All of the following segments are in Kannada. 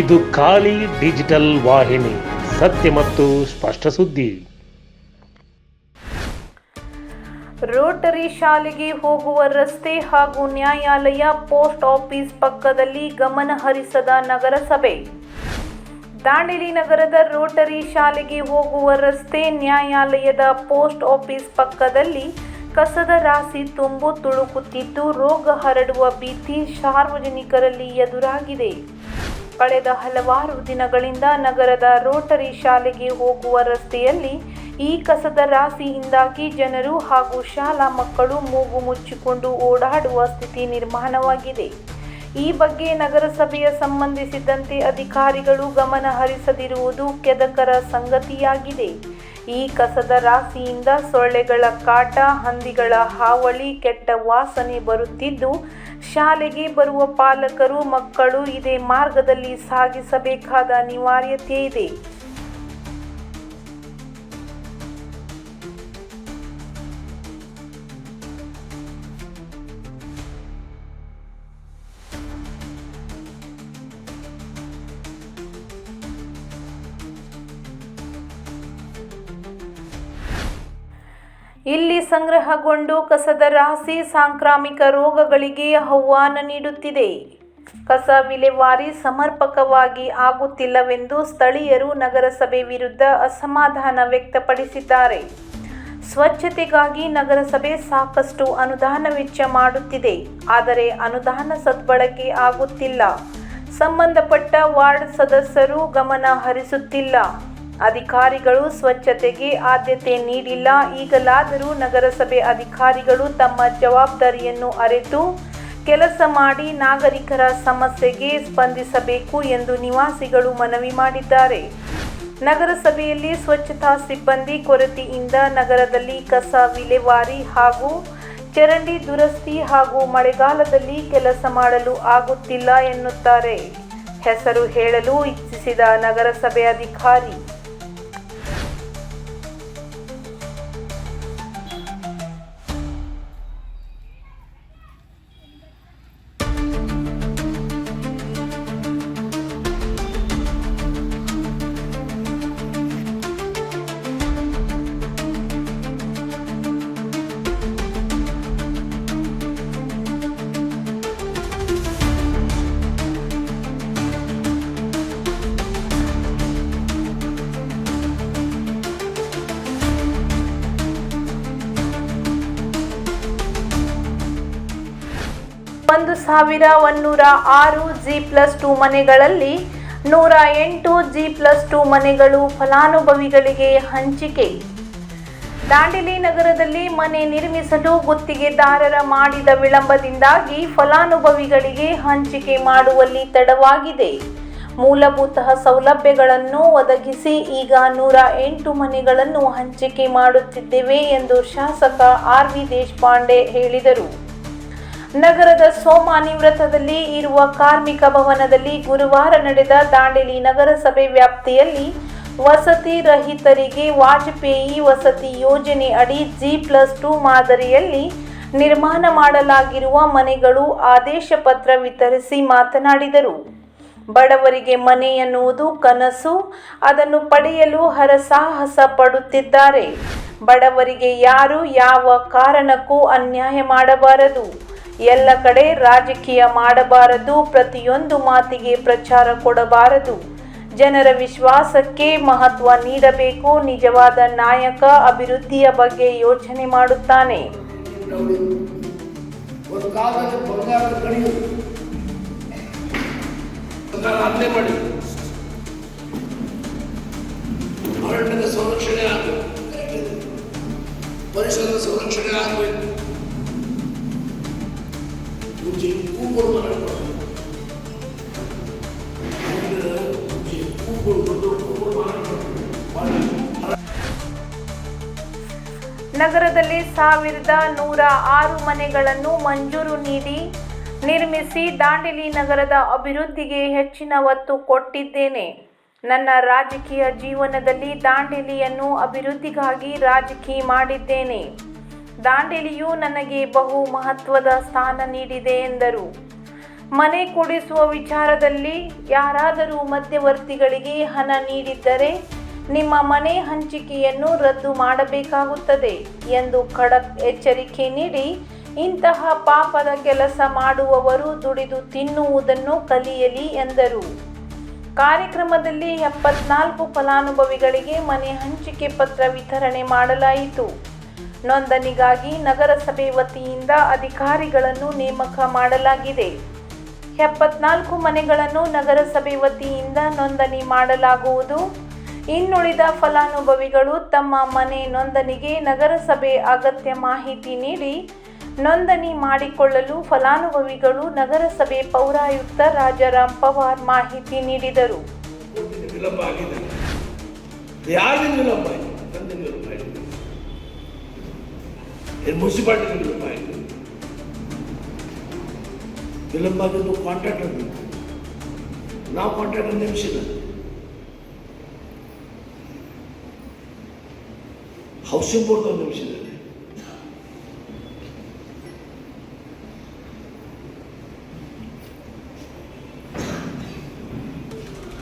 ಇದು ಖಾಲಿ ಡಿಜಿಟಲ್ ವಾಹಿನಿ, ಸತ್ಯ ಮತ್ತು ಸ್ಪಷ್ಟ ಸುದ್ದಿ. ರೋಟರಿ ಶಾಲೆಗೆ ಹೋಗುವ ರಸ್ತೆ ಹಾಗೂ ನ್ಯಾಯಾಲಯ ಪೋಸ್ಟ್ ಆಫೀಸ್ ಪಕ್ಕದಲ್ಲಿ ಗಮನ ಹರಿಸದ ನಗರಸಭೆ. ದಾಂಡೇಲಿ ನಗರದ ರೋಟರಿ ಶಾಲೆಗೆ ಹೋಗುವ ರಸ್ತೆ ನ್ಯಾಯಾಲಯದ ಪೋಸ್ಟ್ ಆಫೀಸ್ ಪಕ್ಕದಲ್ಲಿ ಕಸದ ರಾಶಿ ತುಂಬು ತುಳುಕುತ್ತಿದ್ದು, ರೋಗ ಹರಡುವ ಭೀತಿ ಸಾರ್ವಜನಿಕರಲ್ಲಿ ಎದುರಾಗಿದೆ. ಕಳೆದ ಹಲವಾರು ದಿನಗಳಿಂದ ನಗರದ ರೋಟರಿ ಶಾಲೆಗೆ ಹೋಗುವ ರಸ್ತೆಯಲ್ಲಿ ಈ ಕಸದ ರಾಶಿಯಿಂದಾಗಿ ಜನರು ಹಾಗೂ ಶಾಲಾ ಮಕ್ಕಳು ಮೂಗು ಮುಚ್ಚಿಕೊಂಡು ಓಡಾಡುವ ಸ್ಥಿತಿ ನಿರ್ಮಾಣವಾಗಿದೆ. ಈ ಬಗ್ಗೆ ನಗರಸಭೆಯ ಸಂಬಂಧಿಸಿದಂತೆ ಅಧಿಕಾರಿಗಳು ಗಮನ ಹರಿಸದಿರುವುದು ಕೆದಕರ ಸಂಗತಿಯಾಗಿದೆ. ಈ ಕಸದ ರಾಶಿಯಿಂದ ಸೊಳ್ಳೆಗಳ ಕಾಟ, ಹಂದಿಗಳ ಹಾವಳಿ, ಕೆಟ್ಟ ವಾಸನೆ ಬರುತ್ತಿದ್ದು, ಶಾಲೆಗೆ ಬರುವ ಪಾಲಕರು, ಮಕ್ಕಳು ಇದೇ ಮಾರ್ಗದಲ್ಲಿ ಸಾಗಿಸಬೇಕಾದ ಅನಿವಾರ್ಯತೆ ಇದೆ. ಇಲ್ಲಿ ಸಂಗ್ರಹಗೊಂಡು ಕಸದ ರಾಶಿ ಸಾಂಕ್ರಾಮಿಕ ರೋಗಗಳಿಗೆ ಆಹ್ವಾನ ನೀಡುತ್ತಿದೆ. ಕಸ ವಿಲೇವಾರಿ ಸಮರ್ಪಕವಾಗಿ ಆಗುತ್ತಿಲ್ಲವೆಂದು ಸ್ಥಳೀಯರು ನಗರಸಭೆ ವಿರುದ್ಧ ಅಸಮಾಧಾನ ವ್ಯಕ್ತಪಡಿಸಿದ್ದಾರೆ. ಸ್ವಚ್ಛತೆಗಾಗಿ ನಗರಸಭೆ ಸಾಕಷ್ಟು ಅನುದಾನ ವೆಚ್ಚ ಮಾಡುತ್ತಿದೆ. ಆದರೆ ಅನುದಾನ ಸದ್ಬಳಕೆ ಆಗುತ್ತಿಲ್ಲ. ಸಂಬಂಧಪಟ್ಟ ವಾರ್ಡ್ ಸದಸ್ಯರು ಗಮನ ಹರಿಸುತ್ತಿಲ್ಲ. ಅಧಿಕಾರಿಗಳು ಸ್ವಚ್ಛತೆಗೆ ಆದ್ಯತೆ ನೀಡಿಲ್ಲ. ಈಗಲಾದರೂ ನಗರಸಭೆ ಅಧಿಕಾರಿಗಳು ತಮ್ಮ ಜವಾಬ್ದಾರಿಯನ್ನು ಅರಿತು ಕೆಲಸ ಮಾಡಿ ನಾಗರಿಕರ ಸಮಸ್ಯೆಗೆ ಸ್ಪಂದಿಸಬೇಕು ಎಂದು ನಿವಾಸಿಗಳು ಮನವಿ ಮಾಡಿದ್ದಾರೆ. ನಗರಸಭೆಯಲ್ಲಿ ಸ್ವಚ್ಛತಾ ಸಿಬ್ಬಂದಿ ಕೊರತೆಯಿಂದ ನಗರದಲ್ಲಿ ಕಸ ವಿಲೇವಾರಿ ಹಾಗೂ ಚರಂಡಿ ದುರಸ್ತಿ ಹಾಗೂ ಮಳೆಗಾಲದಲ್ಲಿ ಕೆಲಸ ಮಾಡಲು ಆಗುತ್ತಿಲ್ಲ ಎನ್ನುತ್ತಾರೆ. ಹೆಸರು ಹೇಳಲು ಇಚ್ಛಿಸಿದ ನಗರಸಭೆ ಅಧಿಕಾರಿ ಒಂದು ಸಾವಿರ ಒನ್ನೂರ ಆರು ಜಿ ಪ್ಲಸ್ ಟು ಮನೆಗಳಲ್ಲಿ ನೂರ ಎಂಟು ಜಿ ಪ್ಲಸ್ ಟು ಮನೆಗಳು ಫಲಾನುಭವಿಗಳಿಗೆ ಹಂಚಿಕೆ. ದಾಂಡೇಲಿ ನಗರದಲ್ಲಿ ಮನೆ ನಿರ್ಮಿಸಲು ಗುತ್ತಿಗೆದಾರರ ಮಾಡಿದ ವಿಳಂಬದಿಂದಾಗಿ ಫಲಾನುಭವಿಗಳಿಗೆ ಹಂಚಿಕೆ ಮಾಡುವಲ್ಲಿ ತಡವಾಗಿದೆ. ಮೂಲಭೂತ ಸೌಲಭ್ಯಗಳನ್ನು ಒದಗಿಸಿ ಈಗ ನೂರ ಎಂಟು ಮನೆಗಳನ್ನು ಹಂಚಿಕೆ ಮಾಡುತ್ತಿದ್ದೇವೆ ಎಂದು ಶಾಸಕ ಆರ್ ವಿ ದೇಶಪಾಂಡೆ ಹೇಳಿದರು. ನಗರದ ಸೋಮಾನಿ ವೃತ್ತದಲ್ಲಿ ಇರುವ ಕಾರ್ಮಿಕ ಭವನದಲ್ಲಿ ಗುರುವಾರ ನಡೆದ ದಾಂಡೇಲಿ ನಗರಸಭೆ ವ್ಯಾಪ್ತಿಯಲ್ಲಿ ವಸತಿ ರಹಿತರಿಗೆ ವಾಜಪೇಯಿ ವಸತಿ ಯೋಜನೆ ಅಡಿ ಜಿ ಪ್ಲಸ್ ಟು ಮಾದರಿಯಲ್ಲಿ ನಿರ್ಮಾಣ ಮಾಡಲಾಗಿರುವ ಮನೆಗಳು ಆದೇಶ ಪತ್ರ ವಿತರಿಸಿ ಮಾತನಾಡಿದರು. ಬಡವರಿಗೆ ಮನೆ ಎನ್ನುವುದು ಕನಸು, ಅದನ್ನು ಪಡೆಯಲು ಹರಸಾಹಸ ಪಡುತ್ತಿದ್ದಾರೆ. ಬಡವರಿಗೆ ಯಾರು ಯಾವ ಕಾರಣಕ್ಕೂ ಅನ್ಯಾಯ ಮಾಡಬಾರದು. ಎಲ್ಲ ಕಡೆ ರಾಜಕೀಯ ಮಾಡಬಾರದು, ಪ್ರತಿಯೊಂದು ಮಾತಿಗೆ ಪ್ರಚಾರ ಕೊಡಬಾರದು. ಜನರ ವಿಶ್ವಾಸಕ್ಕೆ ಮಹತ್ವ ನೀಡಬೇಕು, ನಿಜವಾದ ನಾಯಕ ಅಭಿವೃದ್ಧಿಯ ಬಗ್ಗೆ ಯೋಚನೆ ಮಾಡುತ್ತಾನೆ. ಸಂರಕ್ಷಣೆ ಆಗಬೇಕು. ಪರಿಸರದ ಸಂರಕ್ಷಣೆ ಆಗಬೇಕು. ಮುಂಚೆ ಹೂಗಳು ನಗರದಲ್ಲಿ ಸಾವಿರದ ನೂರ ಆರು ಮನೆಗಳನ್ನು ಮಂಜೂರು ನೀಡಿ ನಿರ್ಮಿಸಿ ದಾಂಡೇಲಿ ನಗರದ ಅಭಿವೃದ್ಧಿಗೆ ಹೆಚ್ಚಿನ ಒತ್ತು ಕೊಟ್ಟಿದ್ದೇನೆ. ನನ್ನ ರಾಜಕೀಯ ಜೀವನದಲ್ಲಿ ದಾಂಡೇಲಿಯನ್ನು ಅಭಿವೃದ್ಧಿಗಾಗಿ ರಾಜಕೀಯ ಮಾಡಿದ್ದೇನೆ. ದಾಂಡೇಲಿಯು ನನಗೆ ಬಹು ಮಹತ್ವದ ಸ್ಥಾನ ನೀಡಿದೆ ಎಂದರು. ಮನೆ ಕೊಡಿಸುವ ವಿಚಾರದಲ್ಲಿ ಯಾರಾದರೂ ಮಧ್ಯವರ್ತಿಗಳಿಗೆ ಹಣ ನೀಡಿದ್ದರೆ ನಿಮ್ಮ ಮನೆ ಹಂಚಿಕೆಯನ್ನು ರದ್ದು ಮಾಡಬೇಕಾಗುತ್ತದೆ ಎಂದು ಖಡಕ್ ಎಚ್ಚರಿಕೆ ನೀಡಿ ಇಂತಹ ಪಾಪದ ಕೆಲಸ ಮಾಡುವವರು ದುಡಿದು ತಿನ್ನುವುದನ್ನು ಕಲಿಯಲಿ ಎಂದರು. ಕಾರ್ಯಕ್ರಮದಲ್ಲಿ ಎಪ್ಪತ್ನಾಲ್ಕು ಫಲಾನುಭವಿಗಳಿಗೆ ಮನೆ ಹಂಚಿಕೆ ಪತ್ರ ವಿತರಣೆ ಮಾಡಲಾಯಿತು. ನೋಂದಣಿಗಾಗಿ ನಗರಸಭೆ ವತಿಯಿಂದ ಅಧಿಕಾರಿಗಳನ್ನು ನೇಮಕ ಮಾಡಲಾಗಿದೆ. ಎಪ್ಪತ್ನಾಲ್ಕು ಮನೆಗಳನ್ನು ನಗರಸಭೆ ವತಿಯಿಂದ ನೋಂದಣಿ ಮಾಡಲಾಗುವುದು. ಇನ್ನುಳಿದ ಫಲಾನುಭವಿಗಳು ತಮ್ಮ ಮನೆ ನೋಂದಣಿಗೆ ನಗರಸಭೆ ಅಗತ್ಯ ಮಾಹಿತಿ ನೀಡಿ ನೋಂದಣಿ ಮಾಡಿಕೊಳ್ಳಲು ಫಲಾನುಭವಿಗಳು ನಗರಸಭೆ ಪೌರಾಯುಕ್ತ ರಾಜಾರಾಮ್ ಪವಾರ್ ಮಾಹಿತಿ ನೀಡಿದರು. ಏನು ಮುನ್ಸಿಪಾಲ್ಟಿ ವಿಳಂಬ ಆಯಿತು ವಿಳಂಬ ಆಗಿದ್ದು ಕಾಂಟ್ರಾಕ್ಟರ್ ನಾವು ಕಾಂಟ್ರಾಕ್ಟರ್ ನೇಮಿಸಿಲ್ಲ ಹೌಸಿಂಗ್ ಬೋರ್ಡ್ ಒಂದು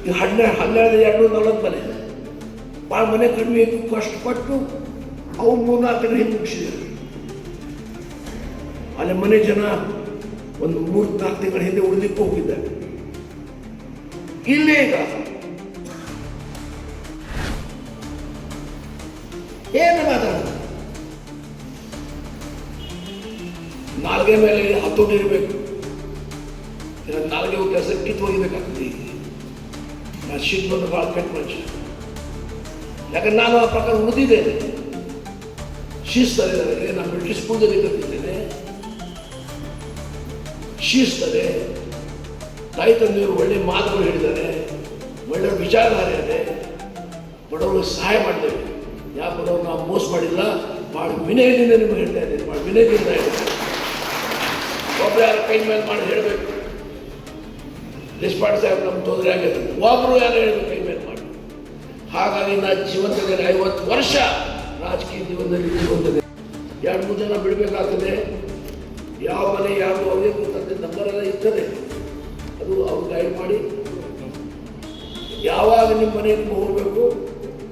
ಈ ಹನ್ನೆರಡು ಹನ್ನೆರಡು, ಎರಡು, ನಲವತ್ತು ಮನೆ. ಭಾಳ ಮನೆ ಕಡಿಮೆ ಇತ್ತು ಕಷ್ಟಪಟ್ಟು ಅವ್ರು ಮೂರ್ನಾಲ್ಕು ಹಿಂದೆ ಮುಗಿಸಿದ್ದಾರೆ. ಅಲ್ಲಿ ಮನೆ ಜನ ಒಂದು ಮೂರು ನಾಲ್ಕು ತಿಂಗಳ ಹಿಂದೆ ಉಳಿದಿಕ್ಕೂ ಹೋಗಿದ್ದಾರೆ. ಇಲ್ಲೇ ಈಗ. ಏನು ಮಾತಾಡ ನಾಲ್ಗೆ ಮೇಲೆ ಹತ್ತೋಟಿ ಇರಬೇಕು. ನಾಲ್ಗೆ ಕೆಲಸ ಕಿತ್ತು ಒಗಿಬೇಕಾಗ್ತದೆ ಈಗ ನಾನು ಬಂದು ಭಾಳ ಕೆಟ್ಟ ಮನುಷ್ಯ. ಯಾಕಂದ್ರೆ ನಾನು ಆ ಪ್ರಕಾರ ಉಳಿದಿದ್ದೇನೆ ನನಗೆ ನಾನು ಬ್ರಿಟಿಷ್ ಸ್ಕೂಲ್ದಲ್ಲಿ ಕಲಿತಿದ್ದೇನೆ. ಶಿಸ್ತದೆ ತಾಯಿ ತಂದೆಯವರು ಒಳ್ಳೆ ಮಾತುಗಳು ಹೇಳಿದ್ದಾರೆ, ಒಳ್ಳೆ ವಿಚಾರಧಾರೆ ಇದೆ. ಬಡವರಿಗೆ ಸಹಾಯ ಮಾಡಿದ್ದೇವೆ ಯಾವ ಬಡವರು ನಾವು ಮೋಸ ಮಾಡಿಲ್ಲ ಭಾಳ ವಿನಯದಿಂದ ನಿಮಗೆ ಹೇಳ್ತಾ ಇದ್ದೀನಿ ಭಾಳ ವಿನಯದಿಂದ ಹೇಳ್ತಾರೆ ಒಬ್ಬರು ಯಾರು ಕೈ ಮೇಲೆ ಮಾಡಿ ಹೇಳಬೇಕು. ದೇಶಪಾಂಡೆ ಸಾಹೇಬ್ ನಮ್ಮ ತೊಂದರೆ ಆಗಿದೆ ಒಬ್ಬರು ಯಾರು ಹೇಳಬೇಕು ಕೈ ಮೇಲೆ ಮಾಡಿ. ಹಾಗಾಗಿ ನಾ ಜೀವಂತದಲ್ಲಿ ಐವತ್ತು ವರ್ಷ ರಾಜಕೀಯ ಜೀವನದಲ್ಲಿ ಜೀವಂತದೆ ಎರಡು ಮೂರು ಜನ ಬಿಡಬೇಕಾಗ್ತದೆ. ಯಾವ ಮನೆ ಯಾರು ಅವ್ರಿಗೆ ಗೊತ್ತಾಗ್ತದೆ ನಂಬರ್ ಎಲ್ಲ ಇರ್ತದೆ. ಅದು ಅವ್ರು ಗೈಡ್ ಮಾಡಿ. ಯಾವಾಗ ನಿಮ್ಮ ಮನೆ ನಿಮ್ಗೆ ಹೋಗಬೇಕು,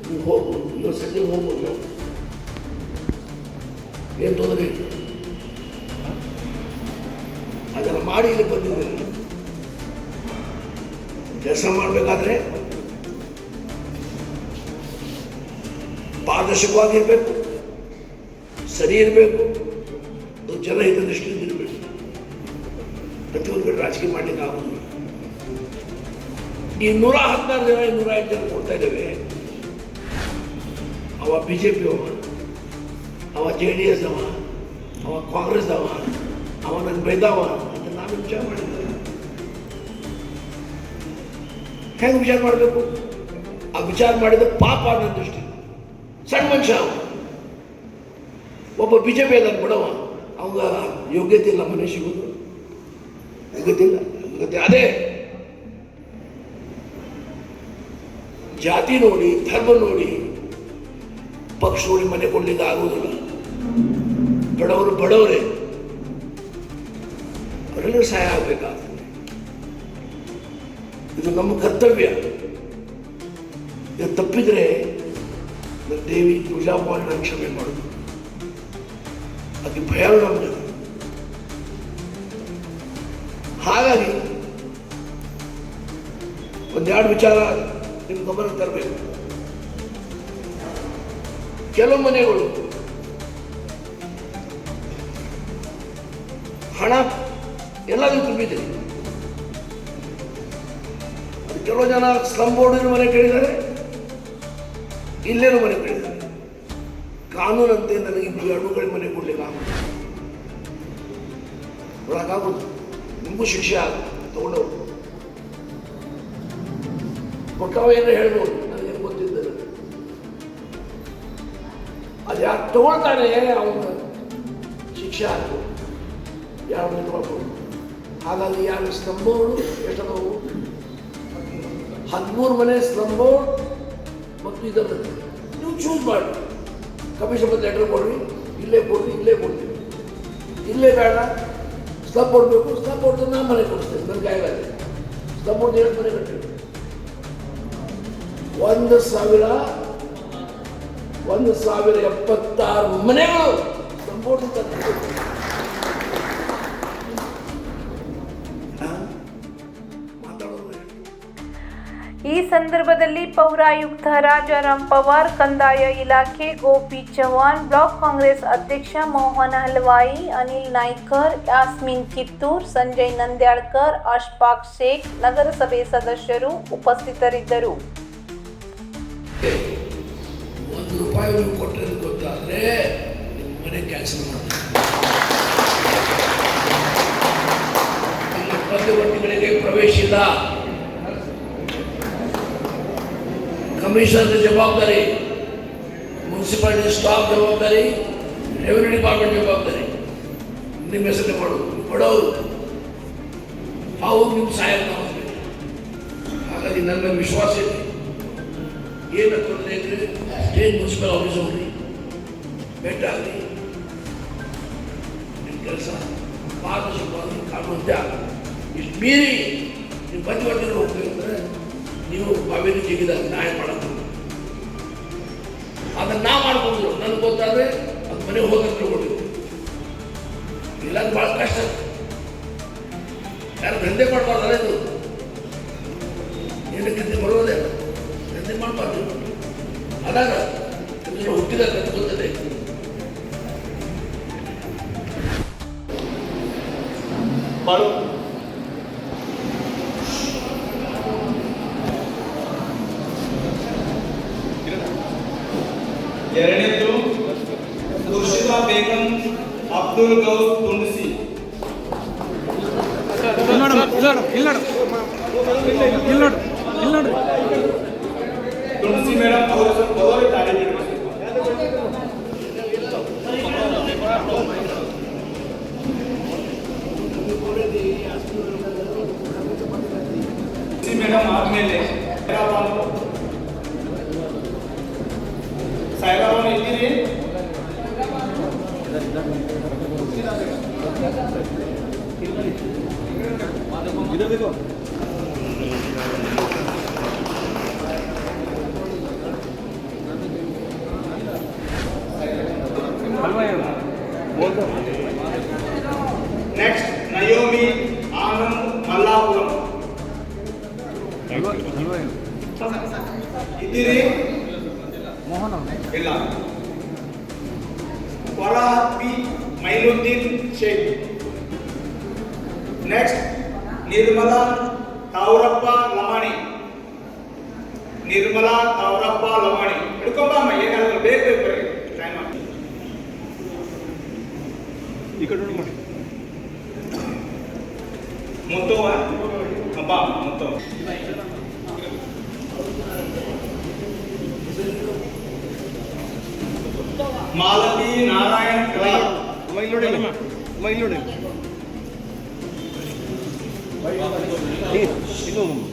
ನೀವು ಹೋಗ್ಬೋದು. ಇವತ್ತು ಸಂಜೆ ಹೋಗ್ಬೋದು. ಏನು ತೊಂದರೆ ಇಲ್ಲ. ಅದನ್ನು ಮಾಡಿ ಇಲ್ಲಿ ಬಂದಿದ್ದೇನೆ. ಕೆಲಸ ಮಾಡಬೇಕಾದ್ರೆ ಪಾರದರ್ಶಕವಾಗಿರಬೇಕು ಸರಿ ಇರಬೇಕು. ಜನ ಹಿತದೃಷ್ಟಿ ಪ್ರತಿಯೊಂದು ರಾಜಕೀಯ ಮಾಡಲಿಕ್ಕೆ ಆಗೋದು ಈ ನೂರ ಹದಿನಾರು ಜನ ನೂರ ಐದು ಜನ ಕೊಡ್ತಾ ಇದ್ದೇವೆ. ಅವ ಬಿ ಜೆ ಪಿ ಅವ ಅವ ಜೆ ಡಿ ಎಸ್ ಅವ ಅವ ಕಾಂಗ್ರೆಸ್ ಅವ ಅವ ನಂಗೆ ಬೈದವ ಅಂತ ನಾವು ವಿಚಾರ ಮಾಡಿದ್ದೇವೆ. ಹೆಂಗೆ ವಿಚಾರ ಮಾಡಬೇಕು? ಆ ವಿಚಾರ ಮಾಡಿದ ಪಾಪ ನನ್ನ ದೃಷ್ಟಿ. ಸಣ್ಣ ಮನುಷ್ಯ ಅವ. ಒಬ್ಬ ಬಿ ಜೆ ಪಿ ಅದನ್ನು ಬಿಡವ. ಅವಾಗ ಯೋಗ್ಯತೆ ಇಲ್ಲ ಮನೆ ಸಿಗೋದು ಯೋಗ್ಯತೆ ಇಲ್ಲ ಅದೇ ಜಾತಿ ನೋಡಿ, ಧರ್ಮ ನೋಡಿ ಪಕ್ಷ ನೋಡಿ ಮನೆ ಕೊಡ್ಲಿಕ್ಕೆ ಆಗುವುದಿಲ್ಲ. ಬಡವರು ಬಡವರೇ, ಅವರೆಲ್ಲರೂ ಸಹಾಯ ಆಗಬೇಕಾಗ್ತದೆ. ಇದು ನಮ್ಮ ಕರ್ತವ್ಯ. ಇದು ತಪ್ಪಿದ್ರೆ ದೇವಿ ಪೂಜಾ ನಾನು ಕ್ಷಮೆ ಮಾಡುದು. ಅದಕ್ಕೆ ಭಯ ನಮಗೆ ಹಾಗಾಗಿ ಒಂದೆರಡು ವಿಚಾರ ನಿಮ್ಮ ಗಮನ ತರಬೇಕು. ಕೆಲವು ಮನೆಗಳು ಹಣ ಎಲ್ಲದೂ ತುಂಬಿದೆ. ಕೆಲವು ಜನ ಸ್ಲಮ್ ಬೋರ್ಡಿನ ಮನೆ ಕೇಳಿದ್ದಾರೆ, ಇಲ್ಲೇನು ಮನೆ ಕೇಳಿದ್ದಾರೆ. ಕಾನೂನಂತೆ ನನಗೆ ಎರಡು ಕಡೆ ಮನೆ ಕೊಡ್ಲಿಕ್ಕೆ ಒಳಗಾಗೋದು ನಿಮಗೂ ಶಿಕ್ಷೆ ಆಗುತ್ತೆ. ತಗೊಂಡವರು ಕೊಟ್ಟವ ಏನೋ ಹೇಳ್ಬೋದು, ನನಗೇನು ಗೊತ್ತಿದ್ದರು ಅದು ಯಾರು ತಗೊಳ್ತಾನೆ ಅವನ ಶಿಕ್ಷೆ ಆಗ್ಬೋದು ಯಾರು ನಿಂತ್ಕೊಳ್ಬೋದು ಹಾಗಾಗಿ ಯಾರು ಸ್ತಂಭಗಳು ಎಷ್ಟದವು ಹದಿಮೂರು ಮನೆ ಬೋರ್ಡ್ ಮತ್ತು ಇದನ್ನು ನೀವು ಚೂಸ್ ಮಾಡಿ. ಕಮಿಷನ್ ಬಂದು ಲೆಟರ್ ಕೊಡ್ರಿ, ಇಲ್ಲೇ ಕೊಡ್ರಿ, ಇಲ್ಲೇ ಕೊಡ್ತೀವಿ ಇಲ್ಲೇ ಬೇಡ. ಸ್ಲಬ್ ಬೇಕು ಸ್ಲಪೋರ್ಟ್ ನಾನು ಮನೆ ಕೊಡಿಸ್ತೇನೆ ನನ್ನ ಸ್ಟಾಪ್ ಹೊಡೆದು ಎರಡು ಮನೆ ಕಟ್ಟಿ ಒಂದು ಸಾವಿರ ಒಂದು ಸಾವಿರ ಎಪ್ಪತ್ತಾರು ಮನೆಗಳು ಸಂಪೂರ್ಣ ಈ ಸಂದರ್ಭದಲ್ಲಿ ಪೌರಾಯುಕ್ತ ರಾಜಾರಾಮ್ ಪವಾರ್, ಕಂದಾಯ ಇಲಾಖೆ ಗೋಪಿ ಚವಾನ್ ಬ್ಲಾಕ್ ಕಾಂಗ್ರೆಸ್ ಅಧ್ಯಕ್ಷ ಮೋಹನ್ ಹಲ್ವಾಯಿ, ಅನಿಲ್ ನಾಯ್ಕರ್, ಯಾಸ್ಮಿನ್ ಕಿತ್ತೂರ್, ಸಂಜಯ್ ನಂದ್ಯಾಳ್ಕರ್, ಅಶ್ಫಾಕ್ ಶೇಖ್ ನಗರಸಭೆ ಸದಸ್ಯರು ಉಪಸ್ಥಿತರಿದ್ದರು. ರೂಪಾಯಿ ನೀವು ಕೊಟ್ಟರೆ ಗೊತ್ತಾದರೆ ನಿಮ್ಮ ಮನೆ ಕ್ಯಾನ್ಸಲ್ ಮಾಡಿ ನಿಮ್ಮ ಮಧ್ಯವರ್ತಿಗಳಿಗೆ ಪ್ರವೇಶ ಇಲ್ಲ ಕಮಿಷನರ್ ಜವಾಬ್ದಾರಿ ಮುನ್ಸಿಪಾಲಿಟಿ ಸ್ಟಾಫ್ ಜವಾಬ್ದಾರಿ ರೆವಿನ್ಯೂ ಡಿಪಾರ್ಟ್ಮೆಂಟ್ ಜವಾಬ್ದಾರಿ ನಿಮ್ಮ ಹೆಸರು ಮಾಡೋದು ಕೊಡೋರು ಅವು ನಿಮ್ಮ ಸಹಾಯ ಮಾಡ್ಬೇಕು. ಹಾಗಾಗಿ ನನ್ನ ವಿಶ್ವಾಸ ಇದೆ ಏನು ತೊಂದರೆ ಇದ್ರೆ ಸ್ಟೇಟ್ ಮುನ್ಸಿಪಲ್ ಆಫೀಸ್ ಹೋಗ್ರಿ ಭೇಟಿ ಆಗಲಿ ನಿಮ್ಮ ಕೆಲಸ ಪಾರದರ್ಶಕವಾಗಿ ಕಾಣುವಂತೆ ಆಗಲಿ ಇಷ್ಟು ಮೀರಿ ನೀವು ಮಧ್ಯವರ್ತಿಗಳು ಹೋಗ್ಬೇಕಂದ್ರೆ ನೀವು ಬಾವಿನ ಜಿಗಿದಾಗ ನ್ಯಾಯ ಮಾಡೋದು ಅದನ್ನ ನಾ ಮಾಡ್ಬೋದು ನನಗೆ ಗೊತ್ತಾದ್ರೆ ಅದು ಮನೆ ಹೋಗಿ ಇಲ್ಲಾಂದ್ರೆ ಇಲ್ಲ ಭಾಳ ಕಷ್ಟ. ಯಾರು ದಂಧೆ ಮಾಡಬಾರ್ದಲ್ಲ ಇದು. ಏನಕ್ಕೆ ಬರೋದೇ. ದಂಧೆ ಮಾಡಬಾರ್ದು. ಅದಾಗ ತುಣಸಿ ಮೇಡಮ್ ಅವರು ಸ್ವಲ್ಪ ಹೋಗಿದ್ದಾರೆ ತುಳಸಿ ಮೇಡಮ್ ಆದ್ಮೇಲೆ ಸೈರಾಬಾನು ಸೈರಾಬಾನು ಇದ್ದೀರಿ ನೆಕ್ಸ್ಟ್ ನಯೋಮಿ ಆನಂದ್ ಮಲ್ಲಾಪುರಂ ಇದ್ದೀರಿ ಇಲ್ಲ ಫರಾಹತ್ ಬಿ ಮೈನುದ್ದೀನ್ ಶೇಖ್ ನೆಕ್ಸ್ಟ್ ನಿರ್ಮಲಾ ತಾವರಪ್ಪ ಲಮಾಣಿ ನಿರ್ಮಲಾ ತಾವರಪ್ಪ ಲಮಾಣಿ ಹಿಡ್ಕೊಂಬಮ್ಮ ಏನಾದ್ರು ಬೇಕು ಬೇಕು ಬರ್ರಿ ಟೈಮ್ ಆಗಿ ಮುತ್ತುವ ಅಬ್ಬ ಮುತ್ತುವ ಮಾಲತಿ ನಾರಾಯಣ್ número.